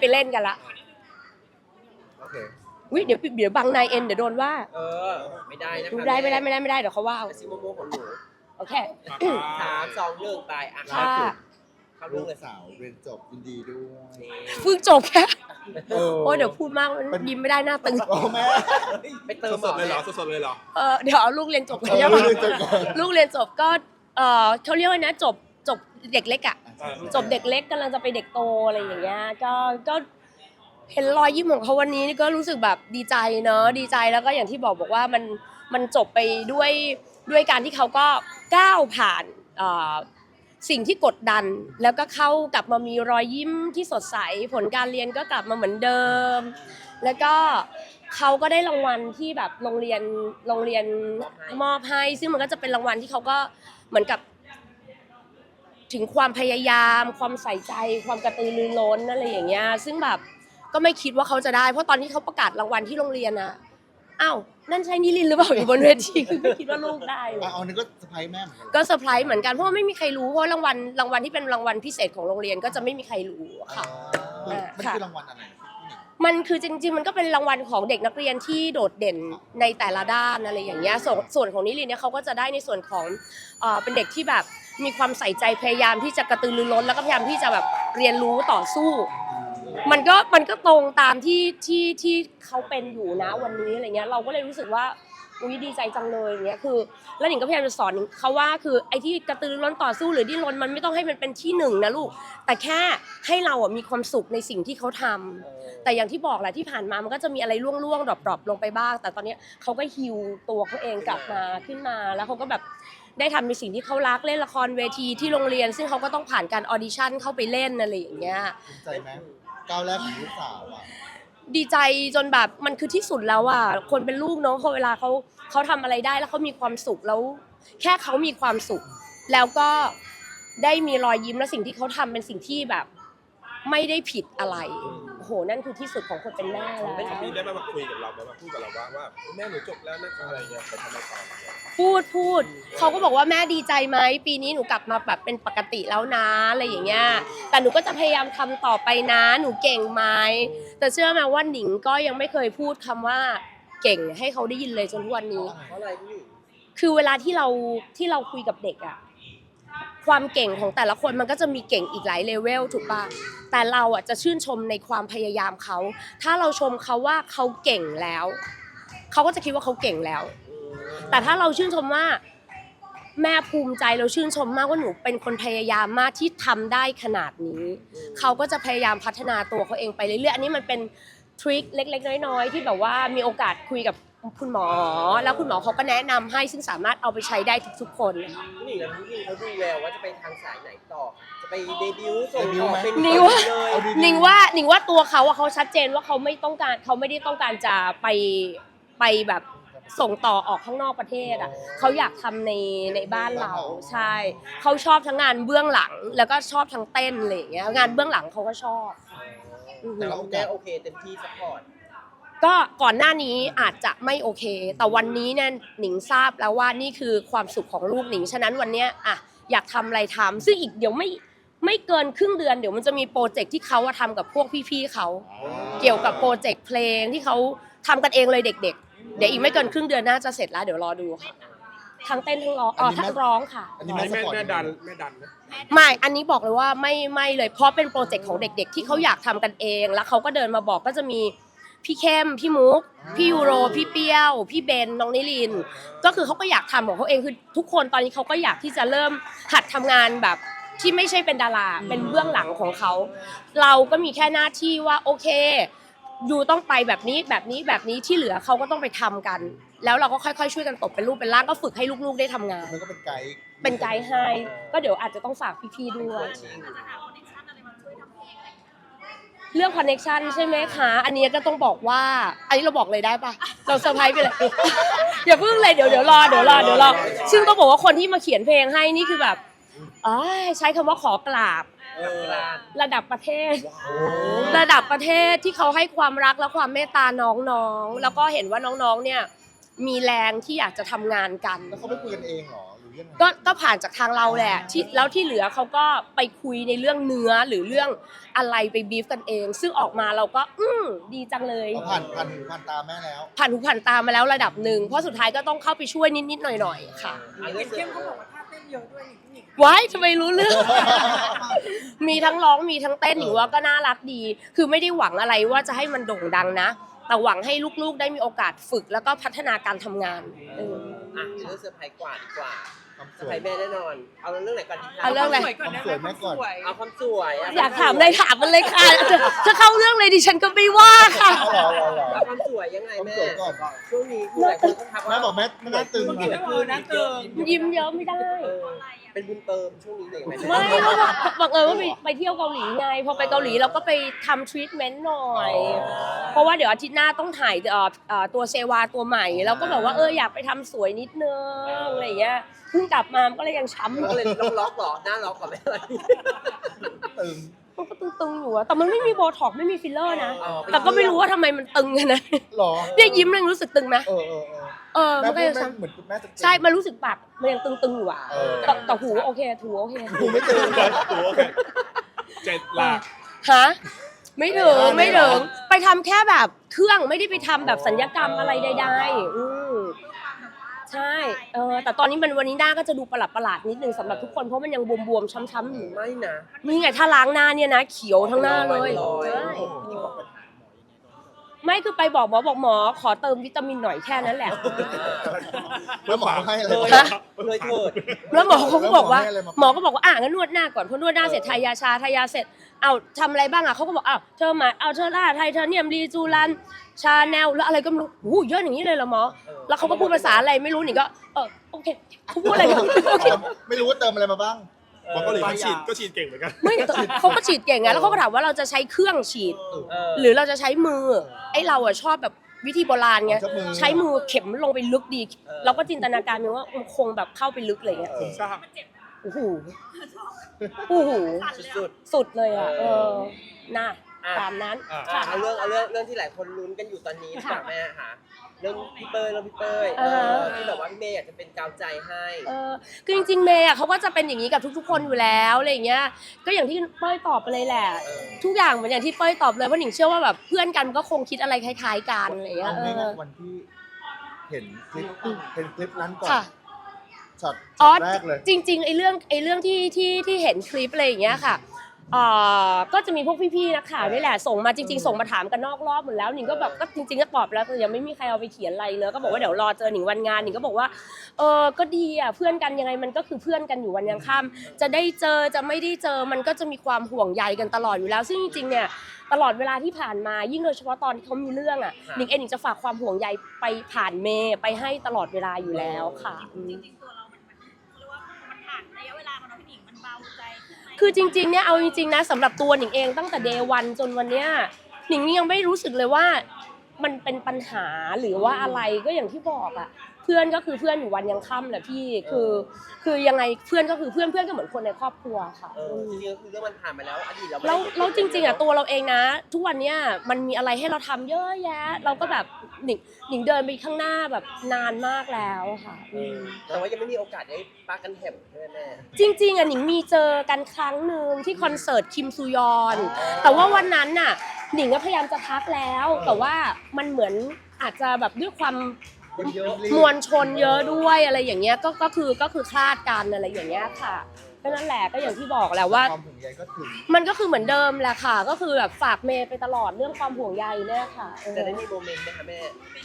ไปเล่นกันละโอเควิเดี๋ยวเดี๋ยวบังนายเอ็นเดี๋ยวโดนว่าเออ ไม่ได้นะคะไม่ได้ไม่ได้ไม่ได้ไม่ได้เดี๋ยวเขาว่าเอาซิโมโมของหนูโอเคสามสองหนึ่งไปอะค่ะ เข้าลูเรื่องกเลยสาวเรียนจบยินดีด้วยนี่เพิ่งจบแค่เออโอ้ยเดี๋ยวพูดมากมันยิ้มไม่ได้หน้าตึง โอ้แม่ ไปเติมสดๆเลยเหรอสดๆเลยเหรอ เออเดี๋ยวเอาลูกเรียนจบก่อนเออใช่ปะเรียนจบก่อน ลูกเรียนจบก็เออเขาเรียกว่านะจบ จบเด็กเล็กอะจบเด็กเล็กกำลังจะไปเด็กโตอะไรอย่างเงี้ยก็ก็เห็นรอยยิ้มของเขาวันนี้นี่ก็รู้สึกแบบดีใจเนอะดีใจแล้วก็อย่างที่บอกบอกว่ามันมันจบไปด้วยด้วยการที่เขาก็ก้าวผ่านเอ่อสิ่งที่กดดัน แล้วก็เข้ากลับมามีรอยยิ้มที่สดใส ผลการเรียนก็กลับมาเหมือนเดิม แล้วก็เขาก็ได้รางวัลที่แบบโรงเรียนโรงเรียนมอบให้ ซึ่งมันก็จะเป็นรางวัลที่เขาก็เหมือนกับ ถึงความพยายาม ความใส่ใจ ความกระตือรือร้นอะไรอย่างเงี้ยซึ่งแบบก็ไม่คิดว่าเขาจะได้ เพราะตอนที่เขาประกาศรางวัลที่โรงเรียนอะอ้าวนั่นใช่นิลินทร์หรือเปล่าอยู่บนเวทีคือไม่คิดว่าลูกได้เลยอะเอาอันนี้ก็สะพายแม่เหมือนกันก็เซอร์ไพรส์เหมือนกันเพราะว่าไม่มีใครรู้เพราะรางวัลรางวัลที่เป็นรางวัลพิเศษของโรงเรียนก็จะไม่มีใครรู้ค่ะ อ่า มันค่ะคือรางวัลอะไรพี่หนิง มันคือจริงๆ มันก็เป็นรางวัลของเด็กนักเรียนที่โดดเด่นในแต่ละด้านอะไรอย่างเงี้ยส่วนส่วนของนิรินเนี่ยเขาก็จะได้ในส่วนของเอ่อเป็นเด็กที่แบบมีความใส่ใจพยายามที่จะกระตือรือร้นแล้วก็พยายามที่จะแบบเรียนรู้ต่อสู้ มันก็มันก็ตรงตามที่ที่ที่เขาเป็นอยู่นะวันนี้อะไรเงี้ยเราก็เลยรู้สึกว่า อุ้ยดีใจจังเลยอย่างเงี้ยคือแล้วหนิงก็พยายามจะสอนเขาว่าคือไอ้ที่กระตือรือร้นต่อสู้หรือดิ้นรนมันไม่ต้องให้มันเป็นที่หนึ่งนะลูก แต่แค่ให้เราอะมีความสุขในสิ่งที่เขาทำแต่อย่างที่บอกแหละที่ผ่านมามันก็จะมีอะไรล่วงๆดรอปๆลงไปบ้าง แต่ตอนเนี้ยเขาก็ฮิวตัวเขาเองกลับมาขึ้นมา แล้วเขาก็แบบได้ทำในสิ่งที่เขารักเล่นละครเวทีที่โรงเรียน ซึ่งเขาก็ต้องผ่านการออดิชั่นเข้าไปเล่นอะไรอย่างเงี้ย ภูมิใจไหมก้าวแรกของลูกสาวอะ ดีใจจนแบบมันคือที่สุดแล้วอะคนเป็นลูกเนาะเขาเวลาเขาเขาทำอะไรได้แล้วเขามีความสุขแล้ว แค่เขามีความสุข แล้วก็ได้มีรอยยิ้มและสิ่งที่เขาทำเป็นสิ่งที่แบบ ไม่ได้ผิดอะไร โอ้โหนั่นคือที่สุดของคนเป็นแม่แล้ว ไม่ทำมีได้มาคุยกับเราไหมมาพูดกับเราบ้างว่าแม่หนูจบแล้วนะอะไรเงี้ยไปทำอะไรต่ออะไรเงี้ยพูดพูดเขาก็บอกว่าแม่ดีใจไหมปีนี้หนูกลับมาแบบเป็นปกติแล้วนะอะไรอย่างเงี้ยแต่หนูก็จะพยายามทำต่อไปนะหนูเก่งไหมแต่เชื่อไหมว่าหนิงก็ยังไม่เคยพูดคำว่าเก่งให้เขาได้ยินเลยจนทุกวันนี้เพราะอะไรพี่คือเวลาที่เราที่เราคุยกับเด็กอะ ความเก่งของแต่ละคนมันก็จะมีเก่งอีกหลายเลเวลถูกปะแต่เราอะจะชื่นชมในความพยายามเขา ถ้าเราชมเขาว่าเขาเก่งแล้ว เขาก็จะคิดว่าเขาเก่งแล้ว แต่ถ้าเราชื่นชมว่าแม่ภูมิใจเราชื่นชมมากว่าหนูเป็นคนพยายามมากที่ทำได้ขนาดนี้ เขาก็จะพยายามพัฒนาตัวเขาเองไปเรื่อยๆ อันนี้มันเป็น ทริคเล็กๆ น้อยๆ ที่แบบว่ามีโอกาสคุยกับคุณหมอ แล้วคุณหมอเขาก็แนะนำให้ซึ่งสามารถเอาไปใช้ได้ทุกๆ คนนะคะพี่หนิงกับพี่หนิงเขาดูแววว่าจะไปทางสายไหนต่อ จะไปเดบิวต์ส่งเดบิวต์ต่อไหมเป็นนิวเลยเอาดีๆหนิงว่าหนิงว่าตัวเขาอะเขาชัดเจนว่าเขาไม่ต้องการเขาไม่ได้ต้องการจะไปไปแบบส่งต่อออกข้างนอกประเทศอะเขาอยากทำในในบ้านเราใช่เขาชอบทั้งงานเบื้องหลัง แล้วก็ชอบทั้งเต้นอะไรอย่างเงี้ยงานเบื้องหลังเขาก็ชอบ อือฮึ แต่เราแม่โอเคเต็มที่ซัพพอร์ต ก็ก่อนหน้านี้อาจจะไม่โอเค แต่วันนี้เนี่ยหนิงทราบแล้วว่านี่คือความสุขของลูกหนิง ฉะนั้นวันเนี้ยอะอยากทำอะไรทำซึ่งอีกเดี๋ยวไม่ไม่เกินครึ่งเดือนเดี๋ยวมันจะมีโปรเจกต์ที่เขาอะทำกับพวกพี่ๆเขาเกี่ยวกับโปรเจกต์เพลงที่เขาทำกันเองเลยเด็ก ๆ เดี๋ยวอีกไม่เกินครึ่งเดือนน่าจะเสร็จแล้วเดี๋ยวรอดูค่ะทั้งเต้นทั้งร้องอ๋อทั้งร้องค่ะ อันนี้แม่แม่สปอร์ตแม่ดันแม่ดันนะ ไม่อันนี้บอกเลยว่าไม่ไม่เลยเพราะเป็นโปรเจกต์ของเด็ก ๆ ที่เขาอยากทำกันเอง แล้วเขาก็เดินมาบอกก็จะมีพี่เข้มพี่มุก พี่ยูโร พี่เปี้ยว พี่เบนน้องนิลิน ก็คือเขาก็อยากทำของเขาเองคือทุกคนตอนนี้เขาก็อยากที่จะเริ่มหัดทำงานแบบที่ไม่ใช่เป็นดาราเป็นเบื้องหลังของเขา เราก็มีแค่หน้าที่ว่าโอเคยูต้องไปแบบนี้แบบนี้แบบนี้ที่เหลือเขาก็ต้องไปทำกัน แล้วเราก็ค่อยๆช่วยกันตบเป็นรูปเป็นร่างก็ฝึกให้ลูกๆได้ทำงาน มันก็เป็นไกด์เป็นไกด์ให้ ก็เดี๋ยวอาจจะต้องฝากพี่ๆด้วย เรื่องคอนเน็ชันใช่ไหมคะ อันนี้ก็ต้องบอกว่า อันนี้เราบอกเลยได้ปะเราเซอร์ไพรส์ไปเลย อย่าเพิ่งเลยเดี๋ยวเดี๋ยวรอเดี๋ยวรอเดี๋ยวรอ ซึ่งต้องบอกว่าคนที่มาเขียนเพลงให้นี่คือแบบอ้ายใช้คำว่าขอกราบ เออระดับประเทศโอ้ระดับประเทศที่เขาให้ความรักและความเมตตาน้องๆ แล้วก็เห็นว่าน้องๆ เนี่ย มีแรงที่อยากจะทำงานกัน แล้วเขาไปคุยกันเองเหรอหรือรือยังไงก็ก็ผ่านจากทางเราแหละที่แล้วที่เหลือเขาก็ไปคุยในเรื่องเนื้อหรือเรื่องอะไรไปบีฟกันเอง ซึ่งออกมาเราก็ อืมดีจังเลยเอาผ่านผ่านหูผ่านตาแม่แล้ว ผ่านหูผ่านตามาแล้วระดับหนึ่งเพราะสุดท้ายก็ต้องเข้าไปช่วยนิดๆหน่อยๆค่ะอะเห็เรื่องนเข้มเขาบอกว่าท่าเต้นเยอะด้วยนี่พี่หนิงว้ายทำไมรู้เรื่อง มีทั้งร้องมีทั้งเต้นหรือว่าก็น่ารักดี คือไม่ได้หวังอะไรว่าจะให้มันโด่งดังนะ แต่หวังให้ลูกๆได้มีโอกาสฝึกแล้วก็พัฒนาการทำงานเออ อะเรื่องเซอร์ไพรส์กว่าดีกว่าความเซสอร์วไพรยส์แม่แน่นอน เอาเรื่องไหนก่อนดีคะเอาเรื่องอะไรสวยก่อนได้ไหมความสวยแม่ก่อนสวยเอาความสวยะอยากถามอะไรถามมันเลยค่ะจะจะเข้าเรื่องเลยดิฉันก็ไม่ว่าค่ะ เอาเหรอเอาเหรอเอาความสวยยังไงความแม่ สวยก่อนช่วงนี้คือหลายคนก็ทักว่าแม่บอกแม่ไม่น่าตึงเมื่อกี้เลยเออนะตึง ยิ้มเยอะไม่ได้ เออเป็นบุญเติมช่วงนี้เลยไหมไม่ก็บอกบังเอิญว่าไปไปเที่ยวเกาหลีไง พอไปเกาหลีเราก็ไปทำทรีทเมนต์หน่อยเพราะว่าเดี๋ยวอาทิตย์หน้าต้องถ่ายเอ่อเอ่อตัวเซวาตัวใหม่แล้วก็แบบว่าเอออยากไปทำสวยนิดนึงอะไรอย่างเงี้ยเพิ่งกลับมามันก็เลยยังช้ำอยู่ ก็เลเลยยต้องล็อกเหรอหน้าล็อกก่อนไหมอะไรตึง มันก็ตึงๆอยู่อะแต่มันไม่มีโบท็อกซ์ไม่มีฟิลเลอร์นะ อ๋อ แต่ก็ไม่รู้ว่าทำไมมันตึงกันนะหรอเนี่ยยิ้มเลยรู้สึกตึงไหมเออเออเออเออ แม่มันก็พูดยังแม่ช้เหมือนแม่จะตึงำใช่ มันรู้สึกปากมันยังตึงๆอยู่อะเออแต่แต่หูโอเคถูโอเคหูไม่ตึงตัวโอเคเจ็ดหลัก ฮะไม่ถึงไม่ถึงไปทำแค่แบบเครื่องไม่ได้ไปทำแบบสัญญกรรมอะไรใดๆอืม ใช่เออแต่ตอนนี้มันวันนี้หน้าก็จะดูประหลาดประหลาดๆนิดนึงสำหรับทุกคนเพราะมันยังบวมๆช้ำๆอยู่ไม่นะ นี่ไงถ้าล้างหน้าเนี่ยนะ เขียวทั้งหน้าเลย รอย ใช่ ไม่คือไปบอกหมอบอกหมอขอเติมวิตามินหน่อยแค่นั้นแหละ แล้วหมอให้อะไรเลยเลยเถิด แล้วหมอเขาก็บอกว่า แล้วหมออให้อะไรมาก็บอกว่าอะงั้นนวดหน้าก่อนพอนวดหน้าเสร็จทายาชาทายาเสร็จเอาทำอะไรบ้างอะเขาก็บอกอ้าวเธอมาเอาเธอล่าไทเทเนียมรีจูรันชาแนลแล้วอะไรก็ไม่รู้หูเยอะอย่างนี้เลยเหรอหมอ แล้วเขาก็พูดภาษาอะไรไม่รู้หนิก็เออโอเคเขาพูดอะไรกันโอเค ไม่รู้ว่าเติมอะไรมาบ้าง บอกเกาหลีเขาฉีดก็ฉีดเก่งเหมือนกัน ไม่เขาก็ฉีดเก่งไงแล้วเขาก็ถามว่าเราจะใช้เครื่องฉีดเออหรือเราจะใช้มือ ไอ้เราอะชอบแบบวิธีโบราณไงใช้มือใช้มือเข็มลงไปลึกดี เราก็จินตนาการไปว่ามันคงแบบเข้าไปลึกอะไรเงี้ยเออทราบโอ้โหโอ้โหสุดสุดเลยอะเอเอออน่ะอะตามนั้นอะๆอะเอาเรื่องเอาเรื่องเรื่องที่หลายคนลุ้นกันอยู่ตอนนี้ดีกว่าแม่ค่ะ เรื่องพี่เป้ยเรื่องพี่เป้ยเออที่แบบว่าพี่เมย์อยากจะเป็นกาวใจให้เออคือจริงๆเมย์อะเขาก็จะเป็นอย่างนี้กับทุก ๆ คนอยู่แล้วอะไรอย่างเงี้ย ก็อย่างที่เป้ยตอบไปเลยแหละเออทุกอย่างเหมือนอย่างที่เป้ยตอบเลยเพราะหนิงเชื่อว่าแบบเพื่อนกันก็คงคิดอะไรคล้ายๆกันอะไรอย่างเงี้เอายเอง่ายอๆวันที่เห็นคลิปเห็นคลิปนั้นก่อนค่ะ ช็อตอ๋อช็อตแรกเลย จริงๆไอ้เรื่องไอ้เรื่องที่ที่ที่เห็นคลิปอะไรอย่างเงี้ยค่ะ เอ่อก็จะมีพวกพี่ๆนักข่าวนี่แหละส่งมาจริง ๆ ส่งมาถามกันนอกรอบหมดแล้วหนิงก็แบบก็จริงๆก็ตอบแล้วแต่ยังไม่มีใครเอาไปเขียนอะไรเลยก็บอกว่าเดี๋ยวรอเจอหนิงวันงานหนิงก็บอกว่าเออก็ดีอะเพื่อนกันยังไงมันก็คือเพื่อนกันอยู่วันยังค่ำจะได้เจอจะไม่ได้เจอมันก็จะมีความห่วงใยกันตลอดอยู่แล้ว ซึ่งจริงๆเนี่ยตลอดเวลาที่ผ่านมายิ่งโดยเฉพาะตอนที่เขามีเรื่องอะหนิงเองหนิงจะฝากความห่วงใยไปผ่านเมย์ไปให้ตลอดเวลาอยู่แล้วค่ะอืมจริงๆ คือจริงๆเนี่ยเอาจริงๆนะสำหรับตัวหนิงเองตั้งแต่เดวันจนวันเนี้ยหนิงยังไม่รู้สึกเลยว่า มันเป็นปัญหาหรือว่าอะไรก็อย่างที่บอกอะ เพื่อนก็คือเพื่อนอยู่วันยังค่ำแหละพี่คือ คือยังไงเพื่อนก็คือเพื่อนเพื่อนก็เหมือนคนในครอบครัวค่ะเออจริงๆคือเรื่องมันผ่านมาแล้วอดีตเราไม่แล้ได้วแล้วจริง ๆอะตัวเราเองนะ ทุกวันเนี้ยมันมีอะไรให้เราทำเยอะแยะ เราก็แบบหนิงหนิงเดินไปข้างหน้าแบบนานมากแล้วค่ะเออือม แต่ว่ายังไม่มีโอกาสได้ปากันแถมใช่ไหมแม่ จริงๆอะหนิงมีเจอกันครั้งหนึ่งที่คอนเสิร์ตคิมซูยอนแต่ว่าวันนั้นน่ะหนิงก็พยายามจะทักแล้ว แต่ว่ามันเหมือนอาจจะแบบด้วยความคนเยอะ มวลชนเยอะด้วยอะไรอย่างเงี้ยก็ก็คือก็คือคลาดกันอะไรอย่างเงี้ยค่ะก็นั่นแหละก็อย่างที่บอกแหละว่า ความห่วงใยก็ถึงมันก็คือเหมือนเดิมแหละค่ะ ก็คือแบบฝากเมย์ไปตลอดเรื่องความห่วงใยเนี่ยค่ะเออจะได้มีโมเมนต์ไหมคะแม่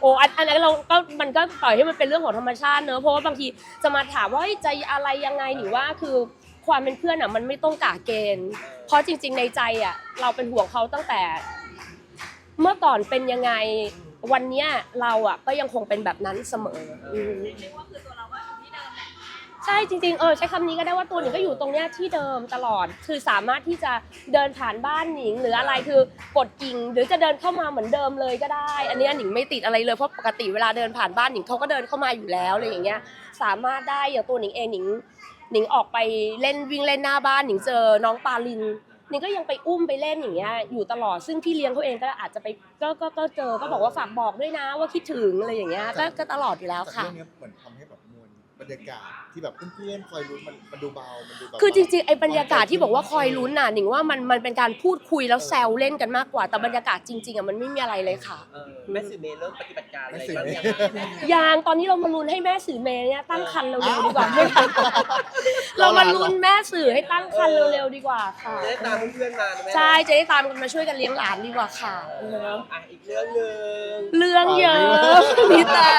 โอ้อันอันนั้นเราก็มันก็ปล่อยให้มันเป็นเรื่องของธรรมชาติเนอะเพราะว่าบางทีจะมาถามว่าเฮ้ยจะอะไรยังไงหรือว่าคือความเป็นเพื่อนอะมันไม่ต้องกะเกณฑ์เพราะจริง ๆ ในใจอะเราเป็นห่วงเขาตั้งแต่ เมื่อก่อนเป็นยังไง วันเนี้ยเราอะก็ยังคงเป็นแบบนั้นเสมออืมเรียกว่าคือตัวเราก็อยู่ที่เดิมแหละใช่จริงๆเออใช้คำนี้ก็ได้ว่าตัวหนิงก็อยู่ตรงเนี้ยที่เดิมตลอด คือสามารถที่จะเดินผ่านบ้านหนิง หรืออะไรคือกดกิ่งหรือจะเดินเข้ามาเหมือนเดิมเลยก็ได้ อันเนี้ยหนิงไม่ติดอะไรเลยเพราะปกติเวลาเดินผ่านบ้านหนิงเขาก็เดินเข้ามาอยู่แล้วอะไรอย่างเงี้ย สามารถได้อย่างตัวหนิงเองหนิงหนิงออกไปเล่นวิ่งเล่นหน้าบ้านหนิงเจอน้องปาลิน นี่ก็ยังไปอุ้มไปเล่นอย่างเงี้ยอยู่ตลอดซึ่งพี่เลี้ยงเขาเองก็อาจจะไปก็ก็ก็เจอก็บอกว่าฝากบอกด้วยนะว่าคิดถึงอะไรอย่างเงี้ยก็ก็ตลอดอยู่แล้วค่ะ เรื่องนี้เหมือนทำ บบมวลไปบรรยากาศที่แบบเพื่อนๆคอยลุ้นมันมันดูเบา มันดูแบบคือจริงๆไอ้บรรยากาศที่บอกว่าคอยลุ้นน่ะหนิงว่ามันมันเป็นการพูดคุยแล้วแซวเล่นกันมากกว่าแต่บรรยากาศจริงๆอะมันไม่มีอะไรเลยค่ะ เออแม่สื่อเมย์เริ่มปฏิบัติการอะไรแม่สื่อบ้างเมย์ยังยางตอนนี้เรามาลุ้นให้แม่สื่อเมย์เนี่ยตั้งคันเร็วๆดีกว่าไหมคะเรามาลุ้นแม่สื่อให้ตั้งคันเร็วๆดีกว่าค่ะจะได้ตามเพื่อนๆมานะแม่ใช่จะได้ตามกันมาช่วยกันเลี้ยงหลานดีกว่าค่ะเนอะอะอีกเรื่องหนึ่ง เรื่องเยอะพี่ตา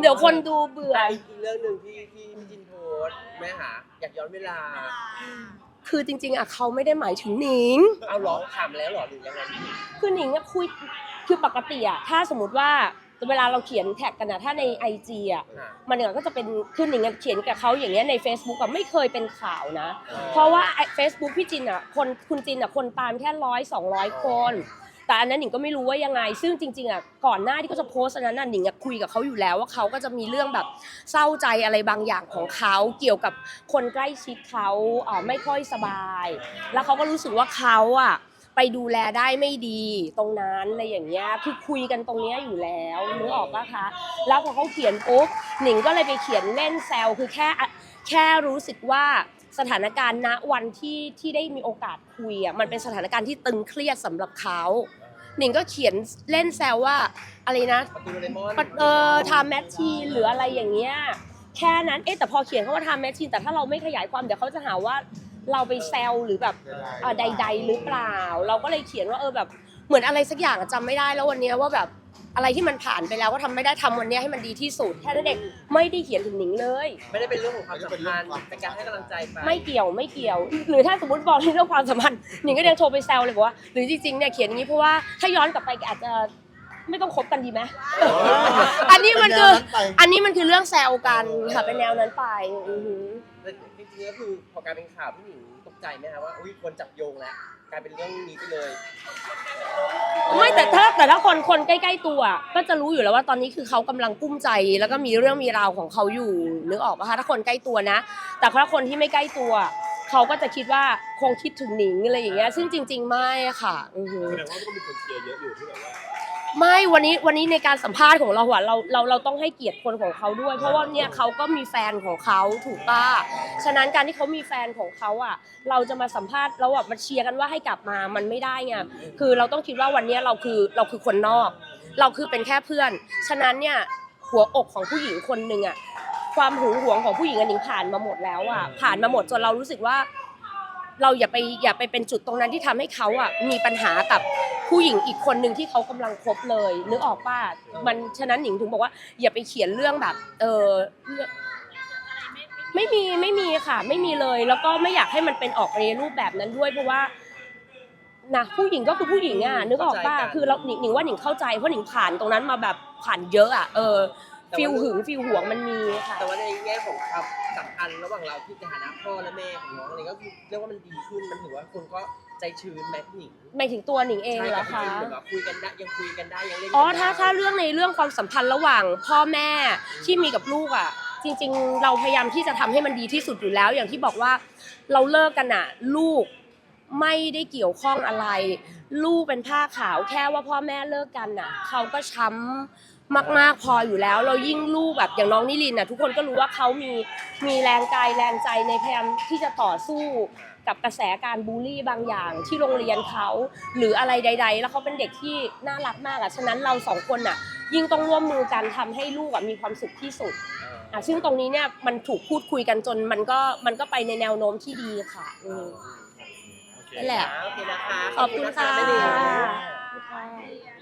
เดี๋ยวคนดูเบื่อ อีกเรื่องหนึ่งที่ที่พี่จินโพสต์แม่หาอยากย้อนเวลาคือจริง ๆอะเขาไม่ได้หมายถึงหนิง เอาเหรอถามแล้วเหรอหรือยังไงคือหนิงอะคุยคือปกติอะถ้าสมมติว่าเวลาเราเขียนแท็กกันอะถ้าในไอจีอะค่ะมันก็จะเป็นคือหนิงอะเขียนกับเขาอย่างเงี้ยใน Facebook อะไม่เคยเป็นข่าวนะ เพราะว่าเฟซบุ๊กพี่จินอะคนคุณจินอะคนตามแค่ร้อยสองร้อยคน แต่อันนั้นหนิงก็ไม่รู้ว่ายังไง ซึ่งจริงๆอะก่อนหน้าที่เขาจะโพสต์อันนั้นน่ะหนิงอะคุยกับเขาอยู่แล้วว่าเขาก็จะมีเรื่องแบบเศร้าใจอะไรบางอย่างของเขาเกี่ยวกับคนใกล้ชิดเขาเอ่อไม่ค่อยสบาย แล้วเขาก็รู้สึกว่าเขาอะไปดูแลได้ไม่ดีตรงนั้นอะไรอย่างเงี้ยคือคุยกันตรงเนี้ยอยู่แล้วนึกออกปะคะแล้วพอเขาเขียนปุ๊บหนิงก็เลยไปเขียนเล่นแซวคือแค่แค่รู้สึกว่า สถานการณ์ณวันที่ที่ได้มีโอกาสคุยอะมันเป็นสถานการณ์ที่ตึงเครียดสำหรับเขาหนิงก็เขียนเล่นแซวว่าอะไรนะ ประตูโดเรมอนปะเออไทม์แมชชีนหรืออะไรอย่างเงี้ยแค่นั้นเอ๊ะแต่พอเขียนเขาว่าไทม์แมชชีนแต่ถ้าเราไม่ขยายความเดี๋ยวเขาจะหาว่าเราไปแซวหรือแบบเอ่อใด ๆ หรือเปล่า เราก็เลยเขียนว่าเออแบบเหมือนอะไรสักอย่างอะจำไม่ได้แล้ววันเนี้ยว่าแบบ อะไรที่มันผ่านไปแล้วก็ทำไม่ได้ทำวันเนี้ยให้มันดีที่สุดแค่นั้นเองไม่ได้เขียนถึงหนิงเลย ไม่ได้เป็นเรื่องของความสัมพันธ์เป็นการให้กำลังใจไปไม่เกี่ยวไม่เกี่ยว หรือถ้าสมมติบอกในเรื่องความสัมพันธ์หนิงก็ยังโทรไปแซวเลยบอกว่าหรือจริงๆเนี่ยเขียนอย่างนี้เพราะว่าถ้าย้อนกลับไปอาจจะไม่ต้องคบกันดีไหมอันนี้มันคืออันนี้มันคือเรื่องแซวกันค่ะเป็นแนวนั้นไปอือหือ แต่จริงๆก็คือพอการเป็นข่าวพี่หนิงตก ใจไหมคะว่าอุ้ยคนจับโยงแล้วกลายเป็นเรื่องนี้ไปเลยไม่แต่ถ้าแต่ถ้าคนคนใกล้ ๆ ตัวก็จะรู้อยู่แล้วว่าตอนนี้คือเขากำลังกุ้มใจ แล้วก็มีเรื่องมีราวของเขาอยู่นึกออกปะคะถ้าคนใกล้ตัวนะ แต่ถ้าคนที่ไม่ใกล้ตัว เขาก็จะคิดว่าคงคิดถึงหนิงอะไรอย่างเงี้ยซึ่งจริง ๆ ไม่ค่ะอือหือ แสดงว่าก็มีคนเชียร์เยอะอยู่ที่แบบว่า ไม่วันนี้วันนี้ในการสัมภาษณ์ของเราอะเราเราเราต้องให้เกียรติคนของเขาด้วย เพราะว่าเนี่ยเขาก็มีแฟนของเขาถูกป่ะฉะนั้นการที่เขามีแฟนของเขาอะเราจะมาสัมภาษณ์เราแบบมาเชียร์กันว่าให้กลับมามันไม่ได้ไงคือเราต้องคิดว่าวันนี้เราคือเราคือคนนอก เราคือเป็นแค่เพื่อน ฉะนั้นเนี่ยหัวอกของผู้หญิงคนหนึ่งอะความหึงหวงของผู้หญิงอันนี้ผ่านมาหมดแล้วอะผ่านมาหมดจนเรารู้สึกว่า เราอย่าไปอย่าไปเป็นจุดตรงนั้นที่ทำให้เขาอะมีปัญหากับ ผู้หญิงอีกคนหนึ่งที่เขากำลังคบเลย นึกออกป่ะมันฉะนั้นหนิงถึงบอกว่าอย่าไปเขียนเรื่องแบบ เออเรื่องไม่มีไม่มีค่ะ ไม่มีเลย แล้วก็ไม่อยากให้มันเป็นออกไปในรูปแบบนั้นด้วยเพราะว่านะผู้หญิงก็คือผู้หญิงอะนึกออกป่ะคือเราหนิงหนิงว่าหนิงเข้าใจเพราะหนิงผ่านตรงนั้นมาแบบผ่านเยอะอะเออ ฟิลหึงฟิลหวงมันมีค่ะแต่ว่าในแง่ของความสัมพันธ์ระหว่างเราที่ในฐานะพ่อและแม่ของน้องอะไรก็คือเรียกว่ามันดีขึ้นมันถือว่าคนก็ใจชื้นแม่พี่หนิงหมายถึงตัวหนิงเองใช่เหรกัอบพี่คะจินเหมือนแบบคุยกันได้ยังคุยกันได้ยังเล่นกันอ๋อได้ถ้าถ้าเรื่องในเรื่องความสัมพันธ์ระหว่างพ่อแม่ที่มีกับลูกอะจริง ๆ เราพยายามที่จะทำให้มันดีที่สุดอยู่แล้ว อย่างที่บอกว่าเราเลิกกันอะ ลูกไม่ได้เกี่ยวข้องอะไร ลูกเป็นผ้าขาวแค่ว่าพ่อแม่เลิกกันอะ เขาก็ช้ำ มาก ๆ พออยู่แล้ว เรายิ่งลูกแบบอย่างน้องนิลินทร์อะทุกคนก็รู้ว่าเขามีมีแรงกายแรงใจในพยายามที่จะต่อสู้กับกระแสการบูลลี่บางอย่างที่โรงเรียนเขาหรืออะไรใด ๆ แล้วเขาเป็นเด็กที่น่ารักมากอะฉะนั้นเราสองคนอะ ยิ่งต้องร่วมมือกันทำให้ลูกอะมีความสุขที่สุดอะซึ่งตรงนี้เนี่ยมันถูกพูดคุยกันจนมันก็มันก็ไปในแนวโน้มที่ดีค่ะอืม โอเค นั่นแหละ โอเคนะคะ ขอบคุณค่ะแม่หนิงขอบคุณค่ะ